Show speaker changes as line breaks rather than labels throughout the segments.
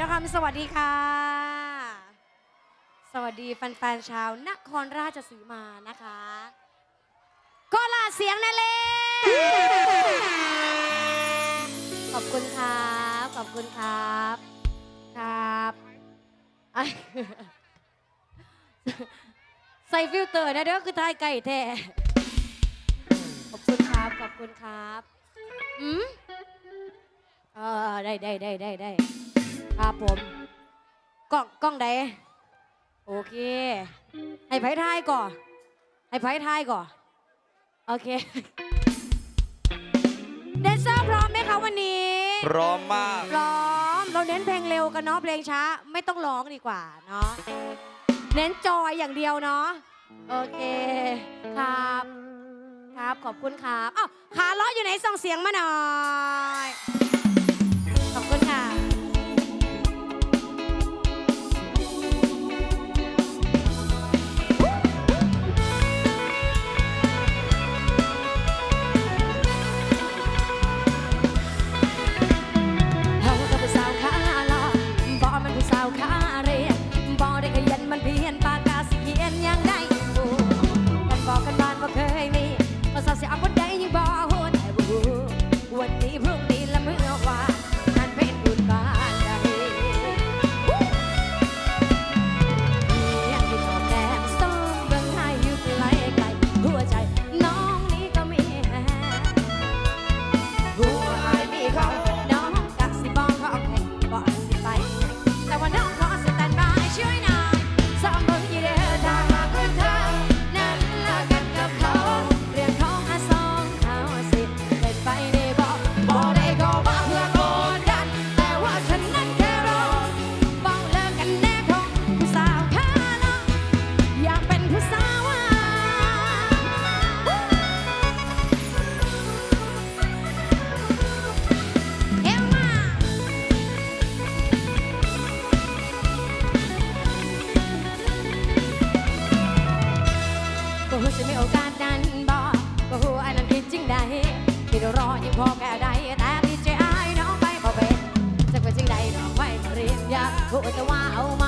ทองคำสวัสดีค่ะ สวัสดีแฟนๆชาวนครราชสีมานะคะก็ลาเสียงนั่นเลยขอบคุณครับ ขอบคุณครับ ครับ ใส่ฟิลเตอร์นะเด้อคือทายไก่แท้ ขอบคุณครับ ขอบคุณครับ อืมเออได้ได้ได้ได้ได้ ครับผมกล้องกล้องใดโอเค ให้ไผ่ทายก่อนให้ไผ่ทายก่อนโอเคแดนเซอร์พร้อมไหมคะวันนี้
พร้อมมาก
พร้อม เราเน้นเพลงเร็วกันเนาะเพลงช้าไม่ต้องร้องดีกว่าเนาะเน้นจอยอย่างเดียวเนาะโอเคครับ ครับขอบคุณครับอ้าวขาล้ออยู่ไหนส่งเสียงมาหน่อย อยากพูดแต่ว่าเอามา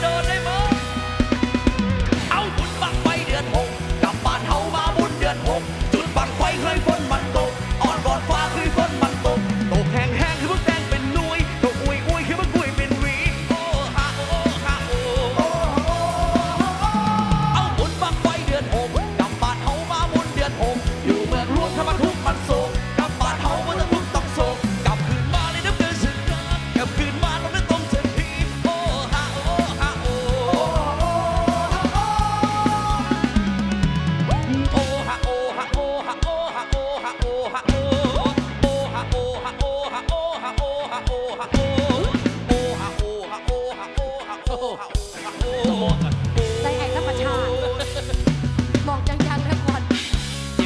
adore.